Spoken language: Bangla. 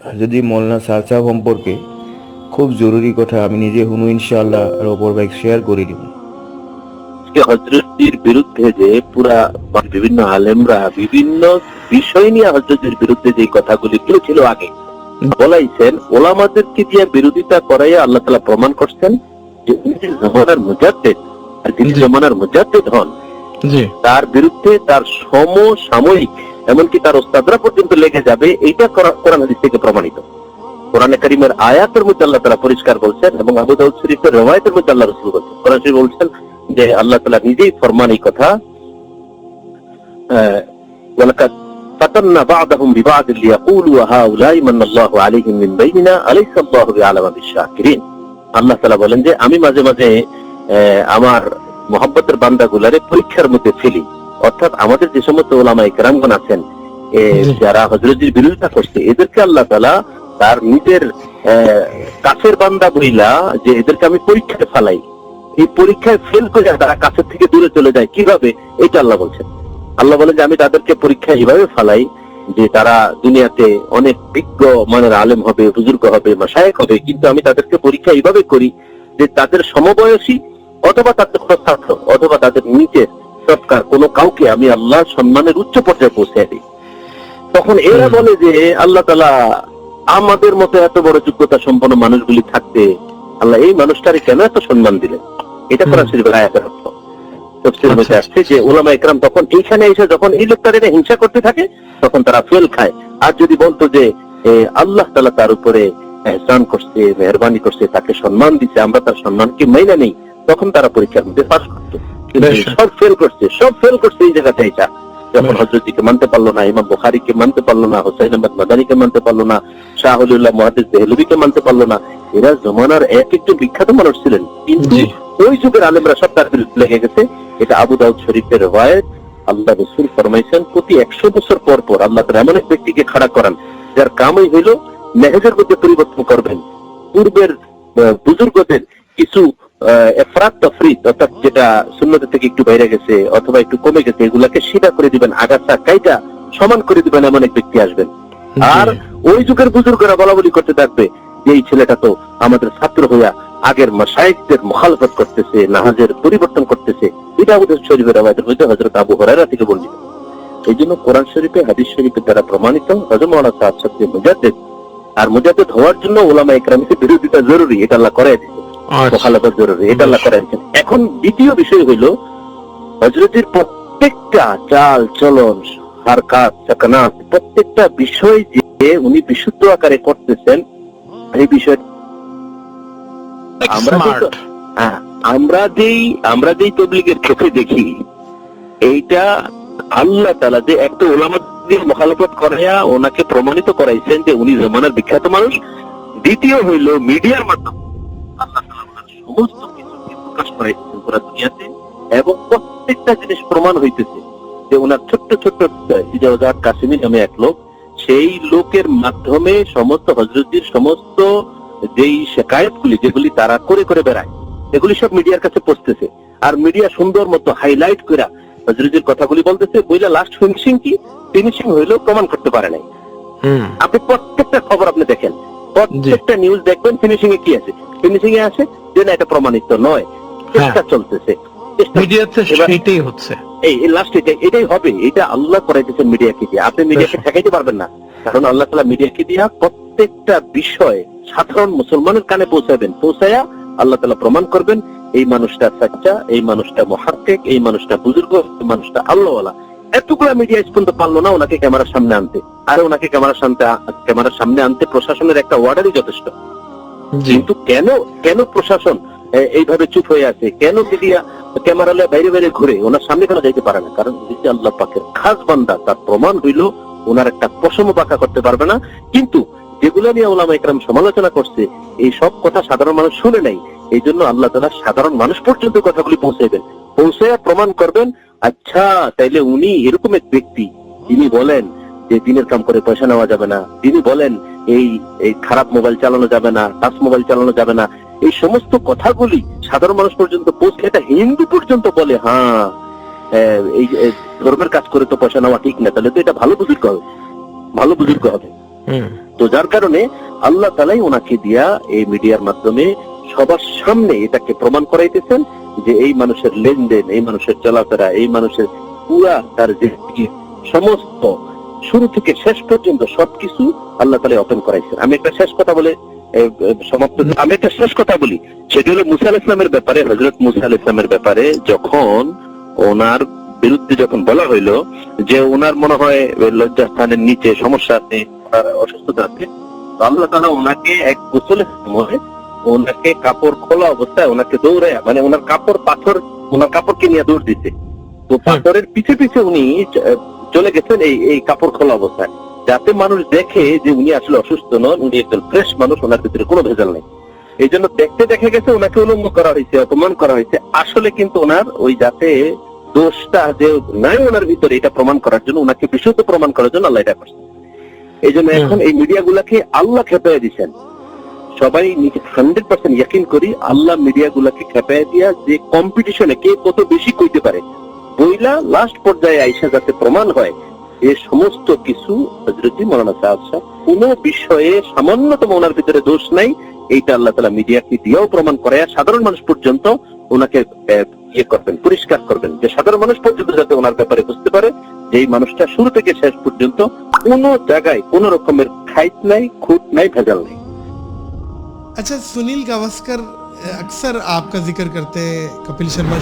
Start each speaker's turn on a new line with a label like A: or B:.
A: যদি মোল্লা সারসা সম্পর্কে খুব জরুরি কথা আমি নিজে হুনু ইনশাআল্লাহ আর অপর বাইক শেয়ার করে দিব।
B: আজকে হজরতজির বিরুদ্ধে যে পুরা বিভিন্ন আলেমরা বিভিন্ন বিষয় নিয়ে হজরতের বিরুদ্ধে যে কথাগুলি বলেছিল আগে বলাইছেন ওলামাদেরকে দিয়ে বিরোধিতা করাইয়া আল্লাহ তালা প্রমাণ করছেন যে জমানার মুজাদ্দেদ আর
C: জি।
B: জমানার মুজাদ্দেদ হন তার বিরুদ্ধে তার সমসাময়িক এমনকি তার ওস্তাদরা পর্যন্ত লেগে যাবে, এইটা কোরআন হাদিস থেকে প্রমাণিত। কোরআনে কারিমের আয়াতের মধ্যে আল্লাহ তালা পরিষ্কার বলছেন এবং আবু দাউদ শরীফের রবায়তের মধ্যে আল্লাহ রসুল বলছেন। কোরআন শরীফ বলছেন যে আল্লাহ তালা নিজেই ফরমান এই কথা আল্লাহু তাআলা বলেন যে, আমি মাঝে মাঝে আমার মহব্বতের বান্দাগুলারে পরীক্ষার মধ্যে ফেলি। অর্থাৎ আমাদের যে সমস্ত ওলামা ইকরামগণ আছেন যারা হজরতের বিরোধিতা করছে এদেরকে আল্লাহ তালা তার নিজের কাছের বান্দা বইলা যে এদেরকে আমি পরীক্ষায় ফালাই এই পরীক্ষায় ফেল করে তারা কাছের থেকে দূরে চলে যায় কীভাবে? এটা আল্লাহ বলছেন। আল্লাহ বলেন যে আমি তাদেরকে পরীক্ষা এইভাবে ফালাই যে তারা দুনিয়াতে অনেক বিজ্ঞ মানের আলেম হবে বুজুর্গ হবে মাসায়ক হবে কিন্তু আমি তাদেরকে পরীক্ষা এইভাবে করি যে তাদের সমবয়সী অথবা তাদের কোনো ছাত্র অথবা তাদের নিচের সরকার কোনো কাউকে আমি আল্লাহ সম্মানের উচ্চ পর্যায়ে পৌঁছে দিই। তখন এরা বলে যে আল্লাহ তালা আমাদের মতো এত বড় যোগ্যতা সম্পন্ন মানুষগুলি থাকতে আল্লাহ এই মানুষটারে কেন এত সম্মান দিলেন? এটা। কোরআন শরীফের আয়াতের অর্থ। মধ্যে
C: আচ্ছা,
B: আসছে যে ওলামা একরাম তখন এইখানে এসে যখন এই লোকটার এটা হিংসা করতে থাকে তখন তারা ফেল খায়। আর যদি বলতো যে আল্লাহ তালা তার উপরে এহসান করছে মেহরবানি করছে তাকে সম্মান দিচ্ছে আমরা তার সম্মানকে মাইনা নেই তখন তারা পরীক্ষার মধ্যে পাস করতো। সব ফেল করছে সব ফেল করছে এই জায়গাটা এটা। যখন। হজরতকে মানতে পারল না ইমাম বুখারিকে মানতে পারল না হোসাইন আহমদ মাদানিকে মানতে পারল না শাহুল্লাহ মহাদিস দেহলবিকে মানতে পারল না এরা জমানার এক একজন বিখ্যাত মানুষ ছিলেন। কিন্তু ওই যুগের আলেমরা সব তার বিরুদ্ধে লেগে গেছে। এটা আবু দাউদ শরীফের রওয়ায়েত। আল্লাহ রসুল ফরমাইছেন প্রতি একশো বছর পর পর আল্লাহ তাআলা এমন এক ব্যক্তিকে খাড়া করান যার কামই হইল মেহেজের মধ্যে পরিবর্তন করবেন। পূর্বের বুজুর্গদের কিছু এফরাত তফরিত অর্থাৎ যেটা শূন্যতা থেকে একটু বাইরে গেছে অথবা একটু কমে গেছে এগুলাকে সিধা করে দিবেন আগাছা কাইটা সমান করে দিবেন এমন এক ব্যক্তি আসবেন। আর ওই যুগের বুজুর্গরা বলা বলি করতে থাকবে যে এই ছেলেটা তো আমাদের ছাত্র হইয়া আগের মাসায়কদের মুখালফত করতেছে নাহাজের পরিবর্তন করতেছে। এটা আমাদের শরীফের আমাদের হইতে হজরত আবু হরাইরা থেকে বর্ণিত। এই জন্য কোরআন শরীফে হাদিস শরীফের দ্বারা প্রমাণিত হজম আল্লাহ সাহেব সত্যি মুজাদ্দেদ আর মুজাদ্দেদ হওয়ার জন্য ওলামা ইকরামকে বিরোধিতা জরুরি এটা আল্লাহ করে দিচ্ছে
C: আচ্ছা।
B: জরুরি এটা আল্লাহ করে এখন দ্বিতীয় বিষয় হইল হজরতের প্রত্যেকটা চাল চলন হারকাত সাকানাত প্রত্যেকটা বিষয় যে উনি বিশুদ্ধ আকারে করতেছেন এই বিষয় আমরা হ্যাঁ, আমরা যেই আমরা যেই তবলিগের চোখে দেখি এইটা আল্লাহ তালা যে একটা ওলামাদের মোখালফত করাইয়া ওনাকে প্রমাণিত করাইছেন যে উনি জমানার বিখ্যাত মানুষ। দ্বিতীয় হইল মিডিয়ার মাধ্যমে। পুরো দুনিয়াতে এবং প্রত্যেকটা জিনিস প্রমাণ হইতেছে যে ওনার ছোট্ট ছোট্ট ইজাউজাত কাসিমি নামে এক লোক সেই লোকের মাধ্যমে সমস্ত হজরতির সমস্ত যেই শেকায়ত গুলি যেগুলি তারা করে করে বেড়ায় এগুলি সব মিডিয়ার কাছে পৌঁছতেছে। আর মিডিয়া সুন্দর মতো হাইলাইট করে হজরতির কথাগুলি বলতেছে বইলা লাস্ট ফিনিশিং কি? ফিনিশিং হইলেও প্রমাণ করতে পারে নাই। আপনি প্রত্যেকটা খবর আপনি দেখেন। প্রত্যেকটা নিউজ দেখবেন ফিনিশিং এ কি আছে? ফিনিশিং এ আছে যে না এটা প্রমাণিত নয়। চেষ্টা চলতেছে।
C: মিডিয়াতে সেটাই হচ্ছে।
B: এই লাস্ট এটা এটাই হবে। এটা আল্লাহ করাইতেছেন মিডিয়াকে দিয়ে। আপনি মিডিয়াকে ঠেকাইতে পারবেন না। কারণ আল্লাহ তালা মিডিয়াকে দিয়া প্রত্যেকটা বিষয় সাধারণ মুসলমানের কানে পৌঁছাবেন পৌঁছায়া আল্লাহ তালা প্রমাণ করবেন এই মানুষটা সাচ্চা এই মানুষটা মহাক্কেক এই মানুষটা বুজুর্গ এই মানুষটা আল্লাহওয়ালা। এতগুলা মিডিয়া পর্যন্ত পারল না ওনাকে ক্যামেরার সামনে আনতে। আর ওনাকে ক্যামেরার সামনে ক্যামেরার সামনে আনতে প্রশাসনের একটা ওয়ার্ডারই যথেষ্ট। কিন্তু কেন কেন প্রশাসন এইভাবে চুপ হয়ে আছে। কেন মিডিয়া ক্যামেরালে বাইরে বাইরে ঘুরে? ওনার সামনে কেন যাইতে পারে না? কারণ যে আল্লাহ পাকের খাস বান্দা। তার প্রমাণ হইল ওনার একটা পশম পাকা করতে পারবে না। কিন্তু যেগুলো নিয়ে ওলামা একরাম সমালোচনা করছে, এই সব কথা সাধারণ মানুষ শুনে নাই। এই জন্য আল্লাহ তালা সাধারণ মানুষ পর্যন্ত কথাগুলি পৌঁছাইবেন। পৌঁছাইয়া প্রমাণ করবেন আচ্ছা তাইলে উনি এরকম এক ব্যক্তি। তিনি বলেন যে দিনের কাম করে পয়সা নেওয়া যাবে না। তিনি বলেন, এই এই খারাপ মোবাইল চালানো যাবে না, টাচ মোবাইল চালানো যাবে না। এই সমস্ত কথাগুলি সাধারণ মানুষ পর্যন্ত পৌঁছে এটা হিন্দু পর্যন্ত বলে হ্যাঁ। এই ধর্মের কাজ করে তো পয়সা নেওয়া ঠিক না তাহলে তো এটা ভালো বুজুর্গ হবে। ভালো বুজুর্গ হবে। তো যার কারণে আল্লাহ তালাই ওনাকে দিয়া এই মিডিয়ার মাধ্যমে সবার সামনে এটাকে প্রমাণ করাইতেছেন যে এই মানুষের লেনদেন এই মানুষের চলাফেরা এই মানুষের পুরা তার যে সমস্ত শুরু থেকে শেষ পর্যন্ত সবকিছু আল্লাহ তালা ওপেন করাইছেন। আমি একটা শেষ কথা বলে সমাপ্ত। আমি একটা শেষ কথা বলি। সেটি হলো মুসা আল ইসলামের ব্যাপারে হজরত মুসা আল ইসলামের ব্যাপারে যখন ওনার বিরুদ্ধে যখন বলা হইল যে ওনার মনে হয় লজ্জাস্থানের নিচে সমস্যা আছে অসুস্থতা আছে আল্লাহ তালা ওনাকে এক গোসলের সময় ওনাকে কাপড় খোলা অবস্থায় ওনাকে দৌড়ায় মানে ওনার কাপড় পাথর ওনার কাপড়কে নিয়ে দৌড় দিতে তো পাথরের পিছে পিছে উনি চলে গেছেন এই এই কাপড় খোলা অবস্থায়। যাতে মানুষ দেখে যে উনি আসলে অসুস্থ নন উনি একজন ফ্রেশ মানুষ ওনার ভিতরে কোনো ভেজাল নেই। এই জন্য দেখতে দেখা গেছে ওনাকে উলঙ্গ করা হয়েছে অপমান করা হয়েছে। আসলে কিন্তু ওনার ওই যাতে দোষটা যে নাই ওনার ভিতরে এটা প্রমাণ করার জন্য ওনাকে বিশুদ্ধ প্রমাণ করার জন্য আল্লাহ এটা করছে। এই জন্য এখন এই মিডিয়া গুলাকে আল্লাহ খেপাই দিচ্ছেন সবাই হান্ড্রেড পার্সেন্ট ইয়াকিন করি আল্লাহ মিডিয়া গুলাকে খেপাই দিয়া যে কম্পিটিশনে কে কত বেশি কইতে পারে। বইলা লাস্ট পর্যায়ে আইসা যাতে প্রমাণ হয় এ সমস্ত কিছু হজরতি মৌলানা সাহেব সাহেব কোন বিষয়ে সামান্যতম ওনার ভিতরে দোষ নাই এইটা আল্লাহ তালা মিডিয়াকে দিয়েও প্রমাণ করে আর সাধারণ মানুষ পর্যন্ত ওনাকে আহ, ইয়ে করবেন পরিষ্কার করবেন যে সাধারণ মানুষ পর্যন্ত যাতে ওনার ব্যাপারে বুঝতে পারে যে এই মানুষটা শুরু থেকে শেষ পর্যন্ত কোন জায়গায় কোন রকমের খাইত নাই খুঁত নাই ভেজাল নাই
D: अच्छा सुनील गावस्कर अक्सर आपका जिक्र करते हैं कपिल शर्मा